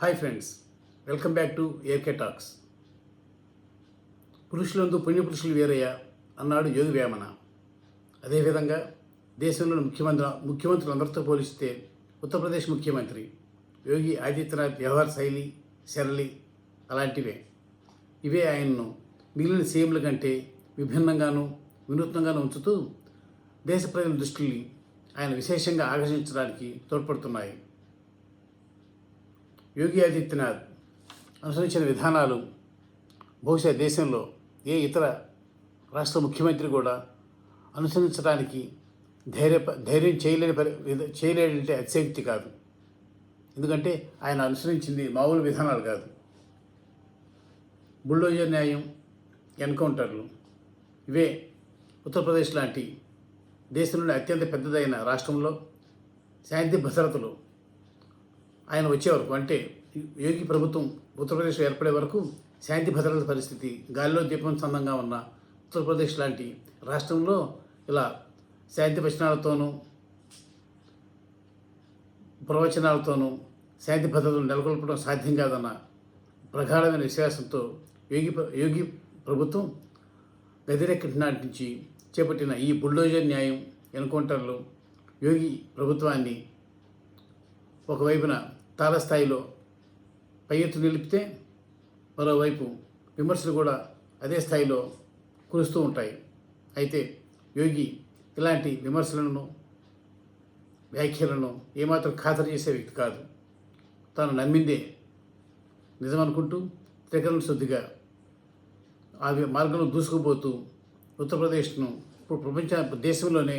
Hi friends welcome back to AK talks పురుషులందు పుణ్యపురుషులు వేరయ్య అన్నాడు యోగి వేమన అదేవిధంగా దేశంలోని ముఖ్యమంత్రి ముఖ్యమంత్రులందరితో పోలిస్తే ఉత్తరప్రదేశ్ ముఖ్యమంత్రి యోగి ఆదిత్యనాథ్ వ్యవహార శైలి శరళి అలాంటివే. ఇవే ఆయన్ను మిగిలిన సీఎంల కంటే విభిన్నంగాను వినూత్నంగాను ఉంచుతూ దేశ ప్రజల దృష్టిని ఆయన విశేషంగా ఆకర్షించడానికి తోడ్పడుతున్నాయి. యోగి ఆదిత్యనాథ్ అనుసరించిన విధానాలు బహుశా దేశంలో ఏ ఇతర రాష్ట్ర ముఖ్యమంత్రి కూడా అనుసరించడానికి ధైర్య ధైర్యం చేయలేని పరి చేయలేడంటే అతిశక్తి కాదు. ఎందుకంటే ఆయన అనుసరించింది మామూలు విధానాలు కాదు. బుల్డోజర్ న్యాయం ఎన్కౌంటర్లు ఇవే ఉత్తరప్రదేశ్ లాంటి దేశంలోని అత్యంత పెద్దదైన రాష్ట్రంలో శాంతి భద్రతలు ఆయన వచ్చే వరకు అంటే యోగి ప్రభుత్వం ఉత్తరప్రదేశ్ ఏర్పడే వరకు శాంతి భద్రతల పరిస్థితి గాలిలో దీపం సందంగా ఉన్న ఉత్తరప్రదేశ్ లాంటి రాష్ట్రంలో ఇలా శాంతి వచనాలతోనూ ప్రవచనాలతోనూ శాంతి భద్రతలు నెలకొల్పడం సాధ్యం కాదన్న ప్రగాఢమైన విశ్వాసంతో యోగి యోగి ప్రభుత్వం గదిరెక్కటి నాటి నుంచి చేపట్టిన ఈ బుల్డోజర్ న్యాయం ఎన్కౌంటర్లు యోగి ప్రభుత్వాన్ని ఒకవైపున తారస్థాయిలో పై ఎత్తు నిలిపితే మరోవైపు విమర్శలు కూడా అదే స్థాయిలో కురుస్తూ ఉంటాయి. అయితే యోగి ఇలాంటి విమర్శలను వ్యాఖ్యలను ఏమాత్రం ఖాతరు చేసే వ్యక్తి కాదు. తాను నమ్మిందే నిజమనుకుంటూ త్రికరణ శుద్ధిగా ఆ మార్గంలో దూసుకుపోతూ ఉత్తరప్రదేశ్ను ఇప్పుడు ప్రపంచ దేశంలోనే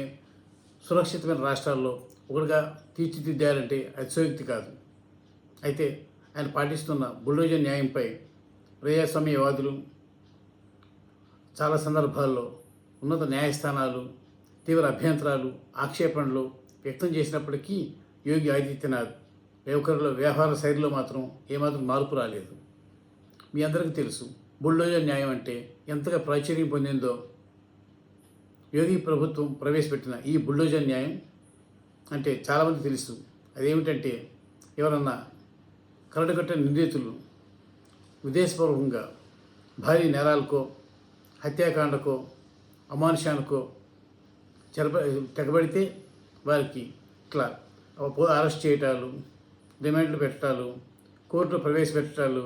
సురక్షితమైన రాష్ట్రాల్లో ఒకటిగా తీర్చిదిద్దారంటే అతిశయోక్తి కాదు. అయితే ఆయన పాటిస్తున్న బుల్డోజర్ న్యాయంపై ప్రజాస్వామ్యవాదులు చాలా సందర్భాల్లో ఉన్నత న్యాయస్థానాలు తీవ్ర అభ్యంతరాలు ఆక్షేపణలు వ్యక్తం చేసినప్పటికీ యోగి ఆదిత్యనాథ్ యువకరుల వ్యవహార శైలిలో మాత్రం ఏమాత్రం మార్పు రాలేదు. మీ అందరికీ తెలుసు బుల్డోజర్ న్యాయం అంటే ఎంతగా ప్రాచుర్యం పొందిందో యోగి ప్రభుత్వం ప్రవేశపెట్టిన ఈ బుల్డోజర్ న్యాయం అంటే చాలామంది తెలుసు. అదేమిటంటే ఎవరన్నా కరడుగట్టిన నిందితులు విదేశపూర్వకంగా భారీ నేరాలకో హత్యాకాండకో అమానుషానికో చెరప తెగబడితే వారికి ఇట్లా అరెస్ట్ చేయటాలు డిమాండ్లు పెట్టాలు కోర్టులో ప్రవేశపెట్టడాలు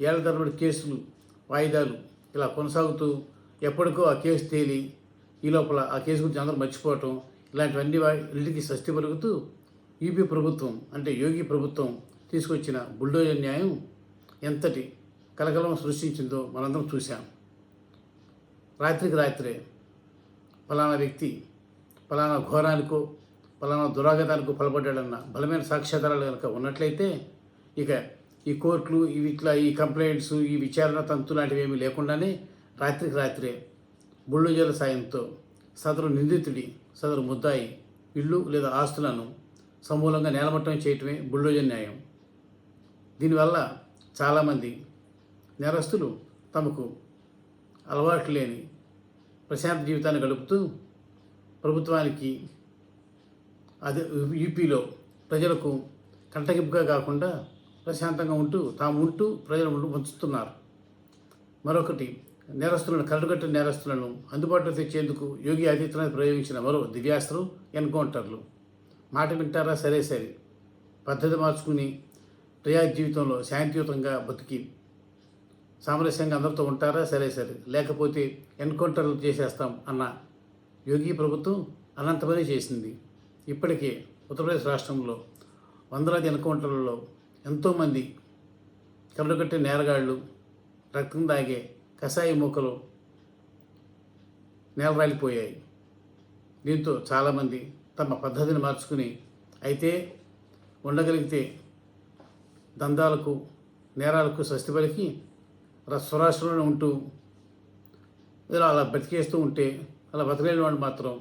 ఏళ్ళ తరబడి కేసులు వాయిదాలు ఇలా కొనసాగుతూ ఎప్పటికో ఆ కేసు తేలి ఈ లోపల ఆ కేసు గురించి అందరూ మర్చిపోవటం ఇలాంటివన్నీ ఇంటికి స్వస్తి పలుకుతూ యూపీ ప్రభుత్వం అంటే యోగి ప్రభుత్వం తీసుకొచ్చిన బుల్డోజర్ న్యాయం ఎంతటి కలకలం సృష్టించిందో మనందరం చూశాం. రాత్రికి రాత్రే ఫలానా వ్యక్తి ఫలానా ఘోరానికో ఫలానా దురాగతానికో పలబడ్డాడన్న బలమైన సాక్ష్యాధారాలు కనుక ఉన్నట్లయితే ఇక ఈ కోర్టులు ఇవి ఇట్లా ఈ కంప్లైంట్స్ ఈ విచారణ తంతు లాంటివి ఏమీ లేకుండానే రాత్రికి రాత్రే బుల్డోజర్ల సాయంతో సదరు నిందితుడి సదరు ముద్దాయి ఇళ్ళు లేదా ఆస్తులను సమూలంగా నేలమట్టం చేయటమే బుల్డోజర్ న్యాయం. దీనివల్ల చాలామంది నేరస్తులు తమకు అలవాటు లేని ప్రశాంత జీవితాన్ని గడుపుతూ ప్రభుత్వానికి అదే యూపీలో ప్రజలకు కంటగింపుగా కాకుండా ప్రశాంతంగా ఉంటూ తాము ఉంటూ ప్రజలు ఉంటూ మరొకటి నేరస్తులను కరడుగట్టిన నేరస్తులను అందుబాటులో తెచ్చేందుకు యోగి ఆదిత్యనాథ్ ప్రయోగించిన మరో దివ్యాస్త్రం ఎన్కౌంటర్లు. మాట వింటారా? సరే సరే. పద్ధతి మార్చుకుని ప్రజా జీవితంలో శాంతియుతంగా బతికి సామరస్యంగా అందరితో ఉంటారా? సరే సరే. లేకపోతే ఎన్కౌంటర్లు చేసేస్తాం అన్న యోగి ప్రభుత్వం అనంతమని చేసింది. ఇప్పటికే ఉత్తరప్రదేశ్ రాష్ట్రంలో వందలాది ఎన్కౌంటర్లలో ఎంతోమంది కబడగట్టే నేరగాళ్ళు రక్తం దాగే కషాయ మూకలు నేలరాలిపోయాయి. దీంతో చాలామంది తమ పద్ధతిని మార్చుకుని అయితే ఉండగలిగితే దందాలకు నేరాలకు స్వస్తి పలికి స్వరాష్ట్రంలో ఉంటూ ఇలా అలా బతికేస్తూ ఉంటే అలా బతకలేని వాళ్ళు మాత్రం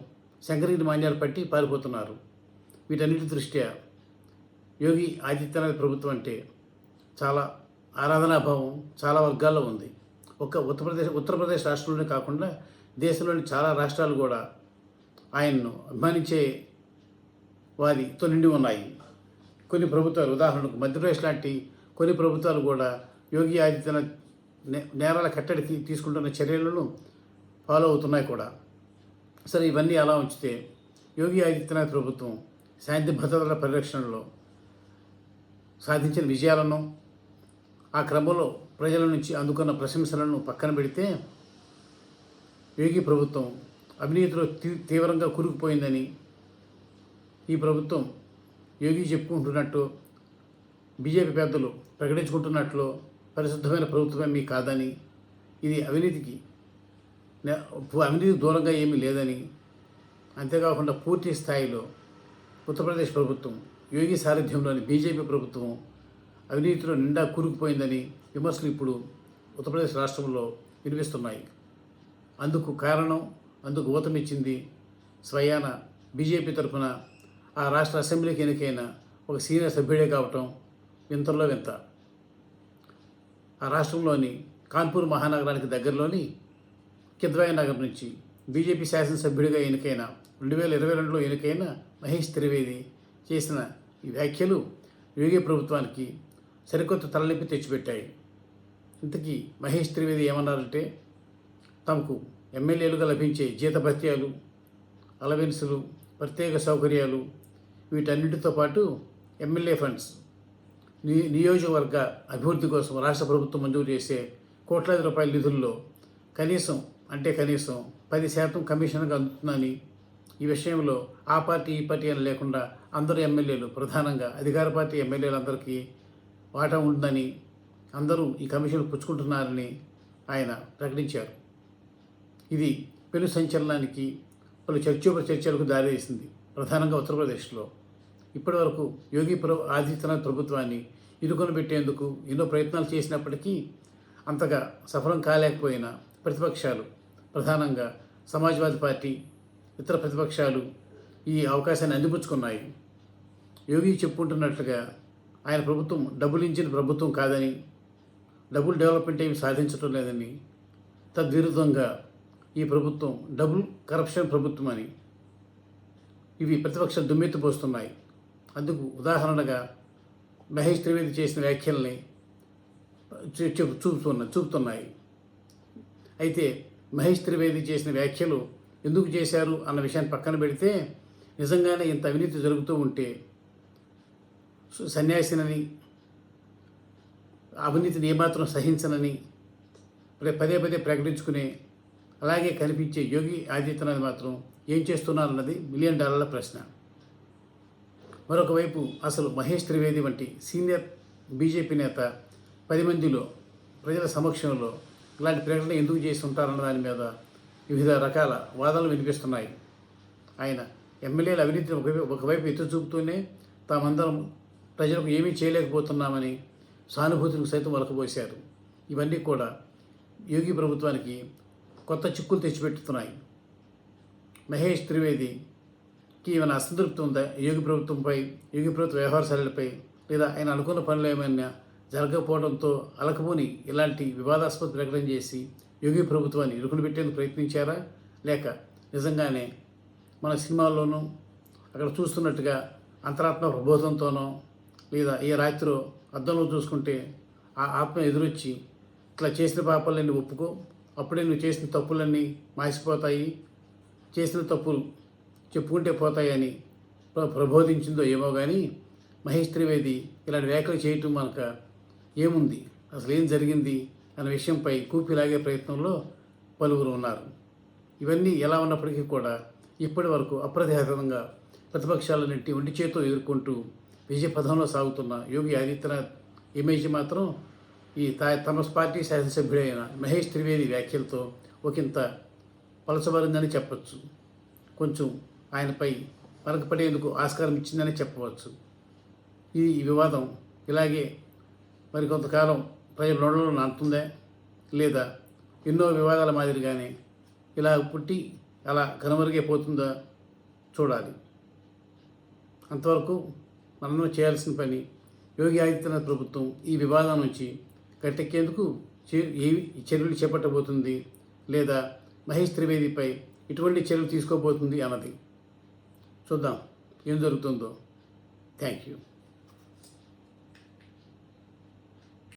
శంకరగిరి మాన్యాలు పట్టి పారిపోతున్నారు. వీటన్నిటి దృష్ట్యా యోగి ఆదిత్యనాథ్ ప్రభుత్వం అంటే చాలా ఆరాధనాభావం చాలా వర్గాల్లో ఉంది. ఒక ఉత్తరప్రదేశ్ ఉత్తరప్రదేశ్ రాష్ట్రంలోనే కాకుండా దేశంలోని చాలా రాష్ట్రాలు కూడా ఆయన్ను అభిమానించే వారితో నిండి ఉన్నాయి. కొన్ని ప్రభుత్వాలు ఉదాహరణకు మధ్యప్రదేశ్ లాంటి కొన్ని ప్రభుత్వాలు కూడా యోగి ఆదిత్యనాథ్ నే- నేరాల కట్టడికి తీసుకుంటున్న చర్యలను ఫాలో అవుతున్నాయి కూడా. సరే ఇవన్నీ అలా ఉంచితే యోగి ఆదిత్యనాథ్ ప్రభుత్వం శాంతి భద్రతల పరిరక్షణలో సాధించిన విజయాలను ఆ క్రమంలో ప్రజల నుంచి అందుకున్న ప్రశంసలను పక్కన పెడితే యోగి ప్రభుత్వం అవినీతిలో తీ- తీవ్రంగా కురుకుపోయిందని ఈ ప్రభుత్వం యోగి చెప్పుకుంటున్నట్టు బీజేపీ పెద్దలు ప్రకటించుకుంటున్నట్లు పరిశుద్ధమైన ప్రభుత్వమే మీ కాదని ఇది అవినీతికి అవినీతి దూరంగా ఏమీ లేదని అంతేకాకుండా పూర్తి స్థాయిలో ఉత్తరప్రదేశ్ ప్రభుత్వం యోగి సారథ్యంలోని బీజేపీ ప్రభుత్వం అవినీతిలో నిండా కూరుకుపోయిందని విమర్శలు ఇప్పుడు ఉత్తరప్రదేశ్ రాష్ట్రంలో వినిపిస్తున్నాయి. అందుకు కారణం అందుకు ఊతమిచ్చింది స్వయాన బీజేపీ తరఫున ఆ రాష్ట్ర అసెంబ్లీకి ఎన్నికైన ఒక సీనియర్ సభ్యుడే కావటం వింతల్లో వింత. ఆ రాష్ట్రంలోని కాన్పూర్ మహానగరానికి దగ్గరలోని కిద్వాయ నగర్ నుంచి బీజేపీ శాసనసభ్యుడిగా ఎన్నికైన రెండు వేల ఇరవై రెండులో ఎన్నికైన మహేష్ త్రివేది చేసిన ఈ వ్యాఖ్యలు యోగి ప్రభుత్వానికి సరికొత్త తలనొప్పి తెచ్చిపెట్టాయి. ఇంతకీ మహేష్ త్రివేది ఏమన్నారంటే తమకు ఎమ్మెల్యేలుగా లభించే జీతభత్యాలు అలవెన్సులు ప్రత్యేక సౌకర్యాలు వీటన్నిటితో పాటు ఎమ్మెల్యే ఫండ్స్ని నియోజకవర్గ అభివృద్ధి కోసం రాష్ట్ర ప్రభుత్వం మంజూరు చేసే కోట్లాది రూపాయల నిధుల్లో కనీసం అంటే కనీసం పది శాతం కమిషన్గా అందుతుందని ఈ విషయంలో ఆ పార్టీ ఈ పార్టీ అని లేకుండా అందరు ఎమ్మెల్యేలు ప్రధానంగా అధికార పార్టీ ఎమ్మెల్యేలందరికీ వాటా ఉంటుందని అందరూ ఈ కమిషన్లు పుచ్చుకుంటున్నారని ఆయన ప్రకటించారు. ఇది పెను సంచలనానికి పలు చర్చోప చర్చలకు దారితీసింది. ప్రధానంగా ఉత్తరప్రదేశ్లో ఇప్పటివరకు యోగి ప్ర ఆదిత్యనాథ్ ప్రభుత్వాన్ని ఇరుకొని పెట్టేందుకు ఎన్నో ప్రయత్నాలు చేసినప్పటికీ అంతగా సఫలం కాలేకపోయినా ప్రతిపక్షాలు ప్రధానంగా సమాజ్వాదీ పార్టీ ఇతర ప్రతిపక్షాలు ఈ అవకాశాన్ని అందిపుచ్చుకున్నాయి. యోగి చెప్పుకుంటున్నట్లుగా ఆయన ప్రభుత్వం డబ్బులు ఇచ్చిన ప్రభుత్వం కాదని డబుల్ డెవలప్మెంట్ ఏమి సాధించడం లేదని తద్విరుద్ధంగా ఈ ప్రభుత్వం డబుల్ కరప్షన్ ప్రభుత్వం అని ఇవి ప్రతిపక్ష దుమ్మెత్తిపోస్తున్నాయి అందుకు ఉదాహరణగా మహేష్ త్రివేది చేసిన వ్యాఖ్యల్ని చూపుతున్నా చూపుతున్న చూపుతున్నాయి. అయితే మహేష్ త్రివేది చేసిన వ్యాఖ్యలు ఎందుకు చేశారు అన్న విషయాన్ని పక్కన పెడితే నిజంగానే ఇంత అవినీతి జరుగుతూ ఉంటే సన్యాసినని అవినీతిని ఏమాత్రం సహించనని పదే పదే ప్రకటించుకునే అలాగే కనిపించే యోగి ఆదిత్యనాథ్ మాత్రం ఏం చేస్తున్నారన్నది మిలియన్ డాలర్ల ప్రశ్న. మరొక వైపు అసలు మహేష్ త్రివేది వంటి సీనియర్ బీజేపీ నేత పది మందిలో ప్రజల సమక్షంలో ఇలాంటి ప్రకటన ఎందుకు చేసి ఉంటారన్న దాని మీద వివిధ రకాల వాదనలు వినిపిస్తున్నాయి. ఆయన ఎమ్మెల్యేల అవినీతిని ఒకవైపు ఒకవైపు ఎత్తు చూపుతూనే తామందరం ప్రజలకు ఏమీ చేయలేకపోతున్నామని సానుభూతిని సైతం వలకబోశారు ఇవన్నీ కూడా యోగి ప్రభుత్వానికి కొత్త చిక్కులు తెచ్చిపెట్టుతున్నాయి. మహేష్ త్రివేది ఏమైనా అసంతృప్తి ఉందా యోగి ప్రభుత్వంపై యోగి ప్రభుత్వ వ్యవహార శైలిపై లేదా ఆయన అనుకున్న పనులు ఏమైనా జరగకపోవడంతో అలకబోని ఇలాంటి వివాదాస్పద ప్రకటన చేసి యోగి ప్రభుత్వాన్ని ఇరుకులు పెట్టేందుకు ప్రయత్నించారా? లేక నిజంగానే మన సినిమాల్లోనూ అక్కడ చూస్తున్నట్టుగా అంతరాత్మ ప్రబోధంతోనో లేదా ఏ రాత్రిలో అద్దంలో చూసుకుంటే ఆ ఆత్మ ఎదురొచ్చి ఇట్లా చేసిన పాపాలన్నీ ఒప్పుకో అప్పుడే నువ్వు చేసిన తప్పులన్నీ మాసిపోతాయి చేసిన తప్పులు చెప్పుకుంటే పోతాయని ప్రబోధించిందో ఏమో కానీ మహేష్ త్రివేది ఇలాంటి వ్యాఖ్యలు చేయటం మనక ఏముంది? అసలు ఏం జరిగింది? అనే విషయంపై కూపిలాగే ప్రయత్నంలో పలువురు ఉన్నారు. ఇవన్నీ ఎలా ఉన్నప్పటికీ కూడా ఇప్పటి వరకు అప్రతిహతంగా ప్రతిపక్షాలన్నింటి ఒంటి చేతో ఎదుర్కొంటూ విజయపథంలో సాగుతున్న యోగి ఆదిత్యనాథ్ ఇమేజ్ మాత్రం ఈ తా- తమ పార్టీ శాసనసభ్యుడైన మహేష్ త్రివేది వ్యాఖ్యలతో ఒకంత పలచబడిందని చెప్పచ్చు. కొంచెం ఆయనపై పడేందుకు ఆస్కారం ఇచ్చిందనే చెప్పవచ్చు. ఈ వివాదం ఇలాగే మరి కొంతకాలం ప్రజల నోడలో నాటుతుందా లేదా ఎన్నో వివాదాల మాదిరిగానే ఇలా పుట్టి అలా కనుమరుగైపోతుందా చూడాలి. అంతవరకు మనం చేయాల్సిన పని యోగి ఆదిత్యనాథ్ ప్రభుత్వం ఈ వివాదం నుంచి గట్టెక్కేందుకు ఏవి చర్యలు చేపట్టబోతుంది లేదా మహేష్ త్రివేదిపై ఎటువంటి చర్యలు తీసుకోబోతుంది అన్నది. చూద్దాం ఏం జరుగుతుందో. Thank you.